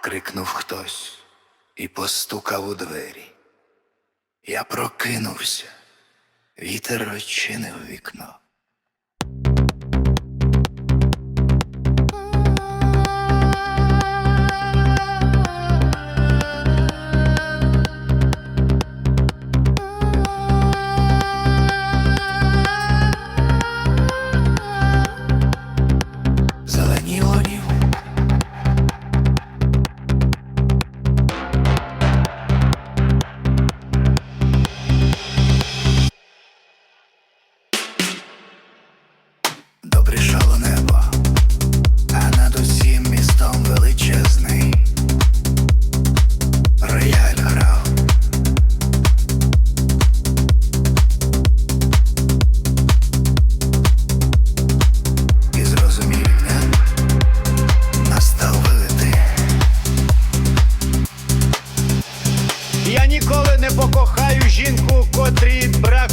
крикнув хтось і постукав у двері. Я прокинувся, вітер розчинив вікно. Добрішало небо, а над усім містом величезний рояль грав. І зрозумів настав великий. Я ніколи не покохаю жінку, котрій бракує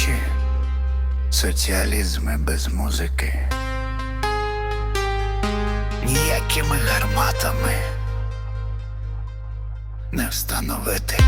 речі, соціалізми без музики. Ніякими гарматами не встановити.